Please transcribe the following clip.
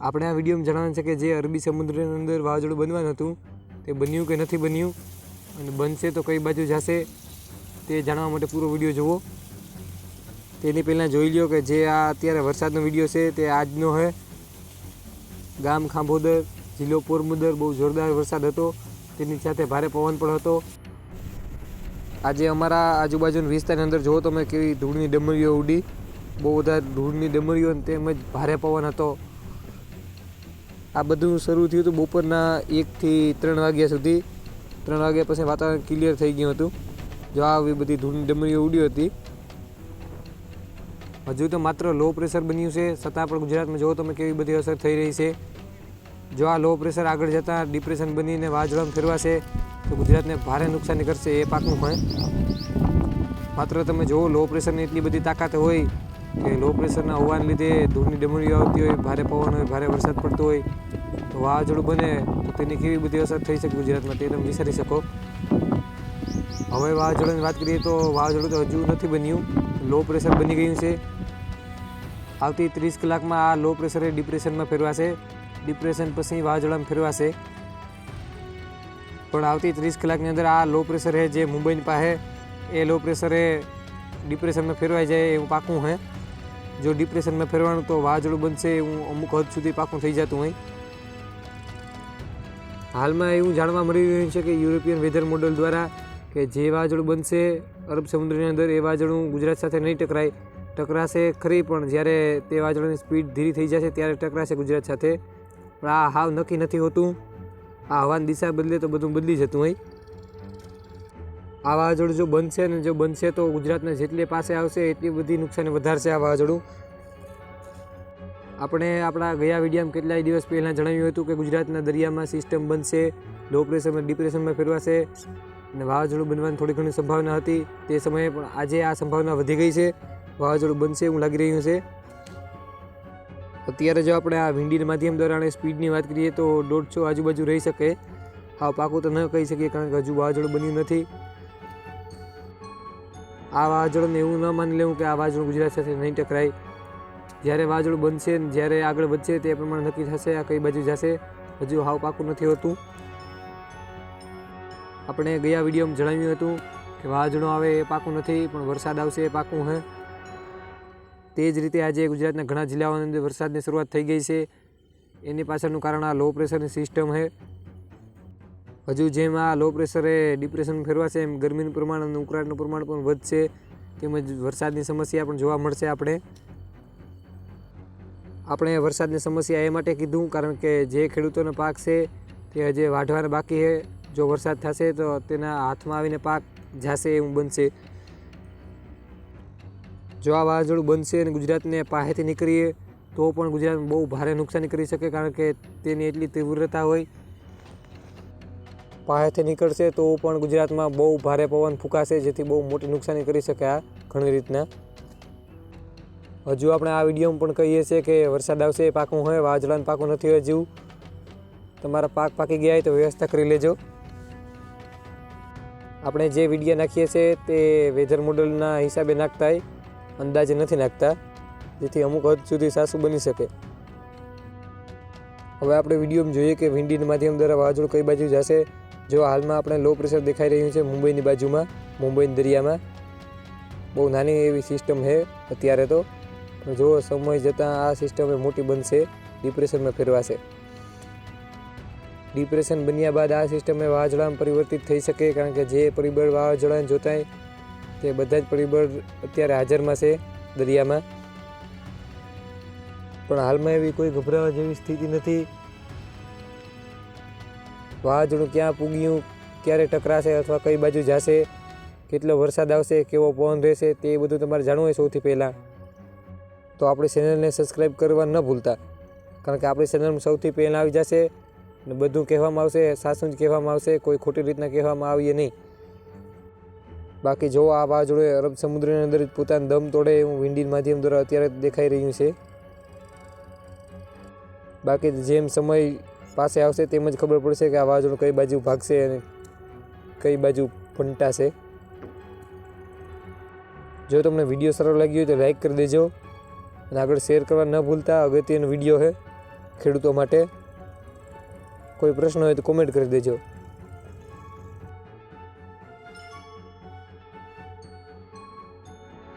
આપણે આ વિડીયોમાં જણાવવાનું છે કે જે અરબી સમુદ્રની અંદર વાવાઝોડું બનવાનું હતું, તે બન્યું કે નથી બન્યું અને બનશે તો કઈ બાજુ જશે તે જાણવા માટે પૂરો વીડિયો જુઓ તેની પહેલાં જોઈ લ્યો કે જે આ અત્યારે વરસાદનો વીડિયો છે તે આજનો છે ગામ ખાંભોદર, જિલ્લો પોરબંદર, બહુ જોરદાર વરસાદ હતો. તેની સાથે ભારે પવન પણ હતો. આજે અમારા આજુબાજુના વિસ્તારની અંદર જુઓ તમે કેવી ધૂળની ડમરીઓ ઉડી. બહુ બધા ધૂળની ડમરીઓ તેમજ ભારે પવન હતો. આ બધું શરૂ થયું હતું બપોરના એકથી ત્રણ વાગ્યા સુધી. ત્રણ વાગ્યા પછી વાતાવરણ ક્લિયર થઈ ગયું હતું. જો આવી બધી ધૂળની ડમરીઓ ઉડી હતી. હજુ તો માત્ર લો પ્રેશર બન્યું છે. છતાં પણ ગુજરાતમાં જુઓ તમે કેવી બધી અસર થઈ રહી છે. જો આ લો પ્રેશર આગળ જતાં ડિપ્રેશન બનીને વાવાઝોડામાં ફેરવાશે, તો ગુજરાતને ભારે નુકસાની કરશે એ પાકનું હોય માત્ર તમે જુઓ લો પ્રેશરની એટલી બધી તાકાત હોય કે લો પ્રેશરના હોવાને લીધે ધૂળની ડમરીઓ આવતી હોય, ભારે પવન હોય, ભારે વરસાદ પડતો હોય, તો વાવાઝોડું બને તો તેની કેવી બધી અસર થઈ શકે ગુજરાતમાં તે તમે વિચારી શકો. હવે વાવાઝોડાની વાત કરીએ તો વાવાઝોડું તો હજુ નથી બન્યું. લો પ્રેશર બની ગયું છે. આવતી ત્રીસ કલાકમાં આ લો પ્રેશર ડિપ્રેશનમાં ફેરવાશે. ડિપ્રેશન પછી વાવાઝોડામાં ફેરવાશે. પણ આવતી ત્રીસ કલાકની અંદર આ લો પ્રેશર જે મુંબઈની પાસે એ લો પ્રેશર ડિપ્રેશનમાં ફેરવાઈ જાય એવું પાકું છે જો ડિપ્રેશનમાં ફેરવાનું તો વાજળું બનશે એવું અમુક હદ સુધી પાકું થઈ જતું હોય. હાલમાં એવું જાણવા મળી રહ્યું છે કે યુરોપિયન વેધર મોડલ દ્વારા કે જે વાજળું બનશે, અરબ સમુદ્રની અંદર એ વાજળું ગુજરાત સાથે નહીં ટકરાય. ટકરાશે ખરી, પણ જ્યારે તે વાવાઝોડાની સ્પીડ ધીરી થઈ જશે ત્યારે ટકરાશે ગુજરાત સાથે. પણ આ હાવ નક્કી નથી હોતું. આ હવાની દિશા બદલે તો બધું બદલી જતું હોય. આ વાવાઝોડું જો બનશે ને જો બનશે તો ગુજરાતને જેટલી પાસે આવશે, એટલી બધી નુકસાની વધારશે આ વાવાઝોડું. આપણે આપણા ગયા વિડીયામાં કેટલાય દિવસ પહેલાં જણાવ્યું હતું કે ગુજરાતના દરિયામાં સિસ્ટમ બનશે લો પ્રેશરમાં ડિપ્રેશનમાં ફેરવાશે અને વાવાઝોડું બનવાની થોડી ઘણી સંભાવના હતી. તે સમયે પણ આજે આ સંભાવના વધી ગઈ છે. વાવાઝોડું બનશે એવું લાગી રહ્યું છે. અત્યારે જો આપણે આ વિંડીના માધ્યમ દ્વારા સ્પીડની વાત કરીએ તો દોઢસો આજુબાજુ રહી શકે. હા પાકું તો ન કહી શકીએ કારણ કે હજુ વાવાઝોડું બન્યું નથી. આ વાવાઝોડું એવું ન માની લેવું કે આ વાવાઝોડું ગુજરાત સાથે નહીં ટકરાય. જ્યારે વાવાઝોડું બનશે જ્યારે આગળ વધશે તે પ્રમાણે નક્કી થશે, આ કઈ બાજુ જશે, હજુ હાવ પાકું નથી હોતું. આપણે ગયા વિડીયોમાં જણાવ્યું હતું કે વાવાઝોડું આવે એ પાકું નથી, પણ વરસાદ આવશે એ પાકું છે તે જ રીતે આજે ગુજરાતના ઘણા જિલ્લાઓની અંદર વરસાદની શરૂઆત થઈ ગઈ છે. એની પાછળનું કારણ આ લો પ્રેશરની સિસ્ટમ છે હજુ જેમ આ લો પ્રેશરે ડિપ્રેશન ફેરવાશે, એમ ગરમીનું પ્રમાણ અને ઉકળાટનું પ્રમાણ પણ વધશે, તેમજ વરસાદની સમસ્યા પણ જોવા મળશે આપણે. આપણે વરસાદની સમસ્યા એ માટે કીધું, કારણ કે જે ખેડૂતોનો પાક છે, તે હજી વાઢવાના બાકી છે. જો વરસાદ થશે તો તેના હાથમાં આવીને પાક જાશે એવું બનશે. જો આ વાવાઝોડું બનશે અને ગુજરાતને પાસેથી નીકળીએ, તો પણ ગુજરાતમાં બહુ ભારે નુકસાની કરી શકે, કારણ કે તેની એટલી તીવ્રતા હોય પાસેથી નીકળશે તો પણ ગુજરાતમાં બહુ ભારે પવન ફૂંકાશે, જેથી બહુ મોટી નુકસાની કરી શકે આ ઘણી રીતના. હજુ આપણે આ વિડીયોમાં પણ કહીએ છીએ કે વરસાદ આવશે એ પાકું હોય, વાવાઝોડાનું પાકું નથી હોય હજુ તમારા પાક પાકી ગયા હોય તો વ્યવસ્થા કરી લેજો. આપણે જે વીડિયો નાખીએ છીએ તે વેધર મોડલના હિસાબે નાખતા હોય, અંદાજે નથી નાખતા, જેથી અમુક હદ સુધી સાસું બની શકે. હવે આપણે વિડીયોમાં જોઈએ કે વિંડીના માધ્યમ દ્વારા વાવાઝોડું કઈ બાજુ જશે. જો હાલમાં આપણે લો પ્રેશર દેખાઈ રહ્યું છે મુંબઈની બાજુમાં, મુંબઈની દરિયામાં. બહુ નાની એવી સિસ્ટમ છે અત્યારે તો. જો સમય જતાં આ સિસ્ટમ મોટી બનશે ડિપ્રેશનમાં ફેરવાશે. ડિપ્રેશન બન્યા બાદ આ સિસ્ટમે વાવાઝોડામાં પરિવર્તિત થઈ શકે, કારણ કે જે પરિબળ વાવાઝોડાને જોતાય તે બધા જ પરિબળ અત્યારે હાજરમાં છે દરિયામાં. પણ હાલમાં એવી કોઈ ગભરાવા જેવી સ્થિતિ નથી. વાવાઝોડું ક્યાં પૂગ્યું, ક્યારે ટકરાશે અથવા કઈ બાજુ જશે, કેટલો વરસાદ આવશે, કેવો પવન રહેશે, તે બધું તમારે જાણવું હોય સૌથી પહેલાં. તો આપણી ચેનલને સબસ્ક્રાઈબ કરવા ન ભૂલતા, કારણ કે આપણી ચેનલમાં સૌથી પહેલાં આવી જશે ને બધું કહેવામાં આવશે સાચું જ કહેવામાં આવશે, કોઈ ખોટી રીતના કહેવામાં આવીએ નહીં. બાકી જો આ વાવાઝોડું અરબ સમુદ્રની અંદર પોતાનો દમ તોડે એવું વિંડીન માધ્યમ દ્વારા અત્યારે દેખાઈ રહ્યું છે. બાકી જેમ સમય પાસે આવશે તેમ જ ખબર પડશે કે આ વાવાઝોડું કઈ બાજુ ભાગશે અને કઈ બાજુ ફંટાશે. જો તમને વીડિયો સારો લાગ્યો તો લાઈક કરી દેજો અને આગળ શેર કરવા ન ભૂલતા, અગત્યનો વીડિયો છે ખેડૂતો માટે. કોઈ પ્રશ્ન હોય તો કોમેન્ટ કરી દેજો.